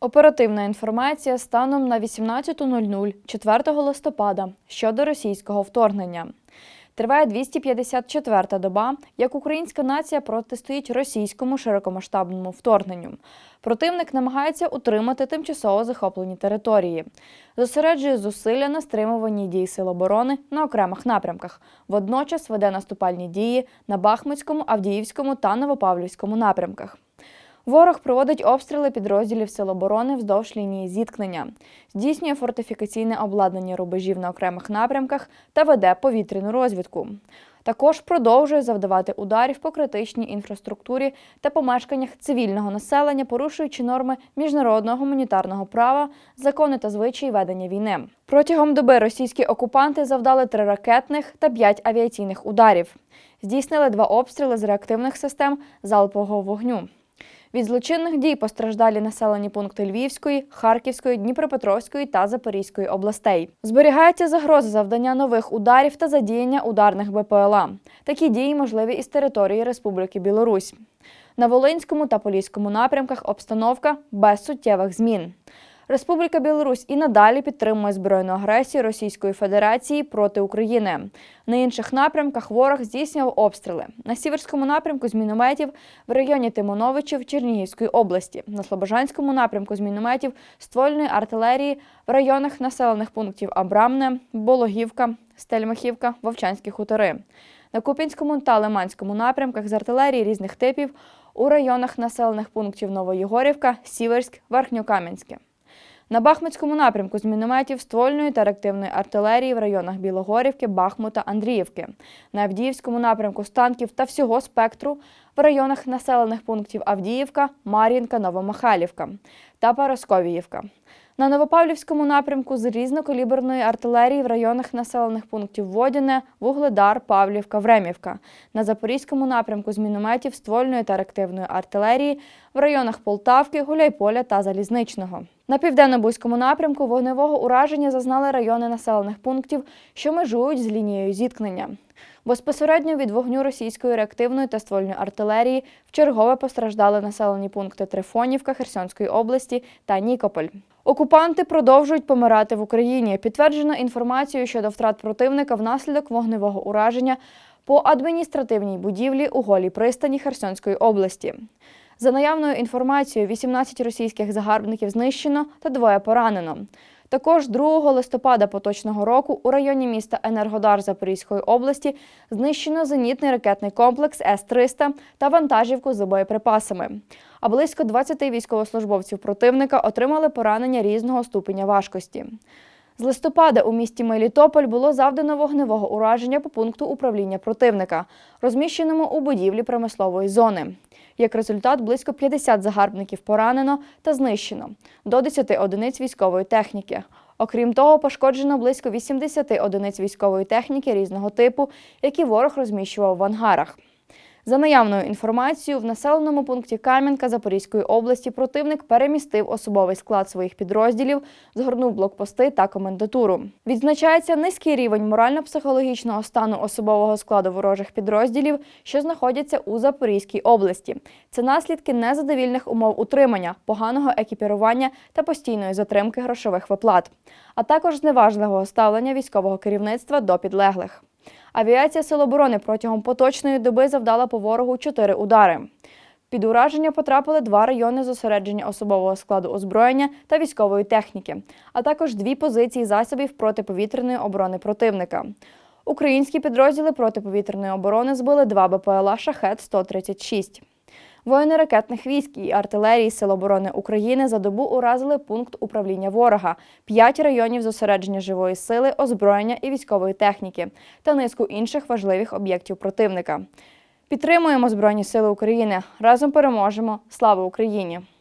Оперативна інформація станом на 18.00 4 листопада щодо російського вторгнення. Триває 254-та доба, як українська нація протистоїть російському широкомасштабному вторгненню. Противник намагається утримати тимчасово захоплені території, зосереджує зусилля на стримуванні дій сил оборони на окремих напрямках. Водночас веде наступальні дії на Бахмутському, Авдіївському та Новопавлівському напрямках. Ворог проводить обстріли підрозділів Сил оборони вздовж лінії зіткнення, здійснює фортифікаційне обладнання рубежів на окремих напрямках та веде повітряну розвідку. Також продовжує завдавати ударів по критичній інфраструктурі та помешканнях цивільного населення, порушуючи норми міжнародного гуманітарного права, закони та звичаї ведення війни. Протягом доби російські окупанти завдали три ракетних та п'ять авіаційних ударів. Здійснили два обстріли з реактивних систем залпового вогню. Від злочинних дій постраждалі населені пункти Львівської, Харківської, Дніпропетровської та Запорізької областей. Зберігається загроза завдання нових ударів та задіяння ударних БПЛА. Такі дії можливі із території Республіки Білорусь. На Волинському та Поліському напрямках обстановка без суттєвих змін. Республіка Білорусь і надалі підтримує збройну агресію Російської Федерації проти України. На інших напрямках ворог здійснював обстріли. На сіверському напрямку з мінометів в районі Тимоновичів Чернігівської області, на Слобожанському напрямку з мінометів ствольної артилерії в районах населених пунктів Абрамне, Бологівка, Стельмахівка, Вовчанські хутори. На Купінському та Лиманському напрямках з артилерії різних типів у районах населених пунктів Новоєгорівка, Сіверськ, Верхньокам'янське. На Бахмутському напрямку з мінометів ствольної та реактивної артилерії в районах Білогорівки, Бахмута, Андріївки. На Авдіївському напрямку з танків та всього спектру в районах населених пунктів Авдіївка, Мар'їнка, Новомихайлівка та Парасковіївка. На Новопавлівському напрямку з різнокаліберної артилерії в районах населених пунктів Водяне, Вугледар, Павлівка, Времівка. На Запорізькому напрямку з мінометів ствольної та реактивної артилерії в районах Полтавки, Гуляйполя та Залізничного. На південно-бузькому напрямку вогневого ураження зазнали райони населених пунктів, що межують з лінією зіткнення. Безпосередньо від вогню російської реактивної та ствольної артилерії вчергове постраждали населені пункти Трифонівка Херсонської області та Нікополь. Окупанти продовжують помирати в Україні. Підтверджено інформацію щодо втрат противника внаслідок вогневого ураження по адміністративній будівлі у голій пристані Херсонської області. За наявною інформацією, 18 російських загарбників знищено та двоє поранено. Також 2 листопада поточного року у районі міста Енергодар Запорізької області знищено зенітний ракетний комплекс С-300 та вантажівку з боєприпасами. А близько 20 військовослужбовців противника отримали поранення різного ступеня важкості. З листопада у місті Мелітополь було завдано вогневого ураження по пункту управління противника, розміщеному у будівлі промислової зони. Як результат, близько 50 загарбників поранено та знищено, до 10 одиниць військової техніки. Окрім того, пошкоджено близько 80 одиниць військової техніки різного типу, які ворог розміщував в ангарах. За наявною інформацією, в населеному пункті Кам'янка Запорізької області противник перемістив особовий склад своїх підрозділів, згорнув блокпости та комендатуру. Відзначається низький рівень морально-психологічного стану особового складу ворожих підрозділів, що знаходяться у Запорізькій області. Це наслідки незадовільних умов утримання, поганого екіпірування та постійної затримки грошових виплат, а також зневажливого ставлення військового керівництва до підлеглих. Авіація Сил оборони протягом поточної доби завдала по ворогу чотири удари. Під ураження потрапили два райони зосередження особового складу озброєння та військової техніки, а також дві позиції засобів протиповітряної оборони противника. Українські підрозділи протиповітряної оборони збили два БПЛА «Шахет-136». Воїни ракетних військ і артилерії Сил оборони України за добу уразили пункт управління ворога, п'ять районів зосередження живої сили, озброєння і військової техніки та низку інших важливих об'єктів противника. Підтримуємо Збройні Сили України. Разом переможемо. Слава Україні!